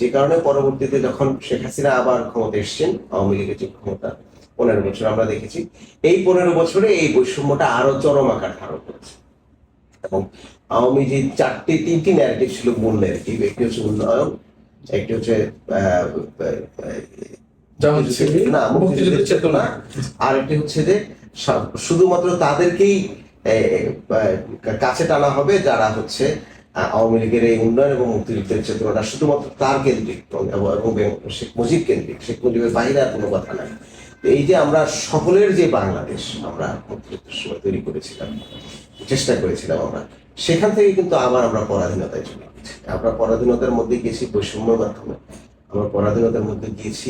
যে কারণে পরবর্তীতে যখন শেখ হাসিনা আবার ক্ষমতা এসছেন আওয়ামী লীগের যে ক্ষমতা পনেরো বছর আমরা দেখেছি এই পনেরো বছরে এই বৈষম্যটা আরও চরম আকার ধারণ করেছে। এবং আওয়ামী যে চারটি তিনটি ন্যারেটিভ ছিল মূল ন্যারেটিভ একটি হচ্ছে উন্নয়ন একটি হচ্ছে আহ, না মুক্তিযুদ্ধের চেতনা। আর একটি হচ্ছে যে শুধুমাত্র তাদেরকেই কাছে টানা হবে যারা হচ্ছে আওয়ামী লীগের এই উন্নয়ন এবং মুক্তিযুদ্ধের চেতনাটা শুধুমাত্র তার কেন্দ্রিক এবং শেখ মুজিব কেন্দ্রিক। শেখ মুজিবের বাইরে আর কোনো কথা নাই। এই যে আমরা সকলের যে বাংলাদেশ, আমরা মুক্তিযুদ্ধের সময় তৈরি করেছিলাম, চেষ্টা করেছিলাম আমরা, সেখান থেকে কিন্তু আবার আমরা পরাধীনতায় চলে গেছি। আমরা পরাধীনতার মধ্যে গেছি বৈষম্যের মাধ্যমে। আমরা পরাধীনতার মধ্যে গিয়েছি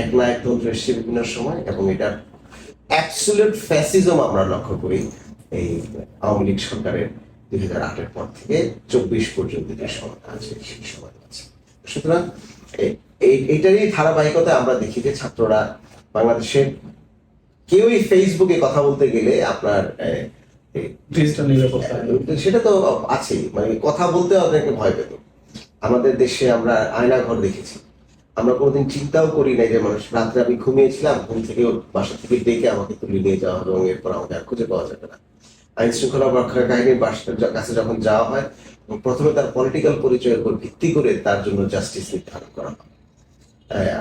এক না এক তন্ত্র এসছে বিভিন্ন সময়, এবং এটার অ্যাবসুলেট ফ্যাসিজম আমরা লক্ষ্য করি এই আওয়ামী লীগ সরকারের। দুই হাজার আটের পর থেকে চব্বিশ পর্যন্ত যে সময় আছে সেই সময় আছে। সুতরাং এইটারই ধারাবাহিকতা আমরা দেখি যে ছাত্ররা বাংলাদেশের কেউই ফেসবুকে কথা বলতে গেলে আপনার সেটা তো আছেই। মানে কথা বলতে অনেকে ভয় পেত। আমাদের দেশে আমরা আয়না ঘর দেখেছি। আমরা কোনোদিন চিন্তাও করি নাই যে মানুষ রাত্রে আমি ঘুমিয়েছিলাম ঘুম থেকে ওর বাসা থেকে ডেকে আমাকে তুলে নিয়ে যাওয়া হবে এবং এরপর আমাকে আর খুঁজে পাওয়া যাবে না। আইন শৃঙ্খলা রক্ষা কাহিনীর কাছে যখন যাওয়া হয় প্রথমে তার পলিটিক্যাল পরিচয়ের উপর ভিত্তি করে তার জন্য জাস্টিস নির্ধারণ করা হয়।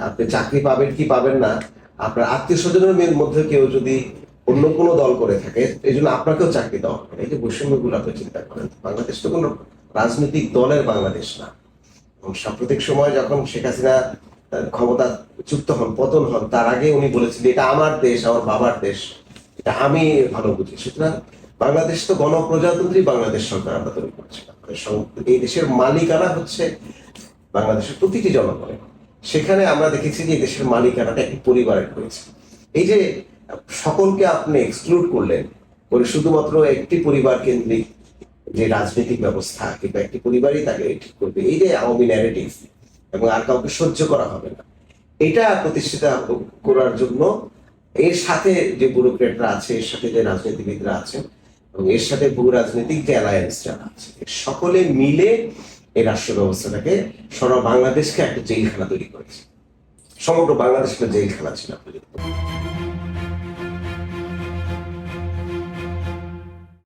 আপনি চাকরি পাবেন কি পাবেন না, আপনার আত্মীয় স্বজনের মধ্যে কেউ যদি অন্য কোনো দল করে থাকে, এই জন্য আপনাকেও চাকরি দেওয়া হবে। এই যে বৈষম্যগুলো আপনি চিন্তা করেন, বাংলাদেশ তো কোনো রাজনৈতিক দলের বাংলাদেশ না। সাম্প্রতিক সময় যখন শেখ হাসিনা ক্ষমতা যুক্ত হন, পতন হন, তার আগে উনি বলেছিলেন, এটা আমার দেশ, আমার বাবার দেশ, এটা আমি ভালো বুঝি। সুতরাং বাংলাদেশ তো গণপ্রজাতন্ত্রী বাংলাদেশ সরকার আমরা তৈরি মানে এই দেশের মালিকানা হচ্ছে বাংলাদেশের প্রতিটি জনগণের। সেখানে আমরা দেখেছি যে দেশের মালিকানাটা একটি পরিবারের হয়েছে। এই যে সকলকে আপনি এক্সক্লুড করলেন, করে শুধুমাত্র একটি পরিবার কেন্দ্রিক যে রাজনৈতিক ব্যবস্থা কিংবা একটি পরিবারই তাকে ঠিক করবে, এই যে আওয়ামী ন্যারেটিভ এবং আর কাউকে সহ্য করা হবে না, এটা প্রতিষ্ঠিত করার জন্য এর সাথে যে ব্যুরোক্রেটরা আছে, এর সাথে যে রাজনীতিবিদরা আছেন এবং এর সাথে ভূ রাজনৈতিক যে অ্যালায়েন্সটা আছে, সকলে মিলে এই রাষ্ট্র ব্যবস্থাটাকে সারা বাংলাদেশকে একটা জেলখানা তৈরি করেছে সমগ্র বাংলাদেশটা জেলখানা ছিল আপনি।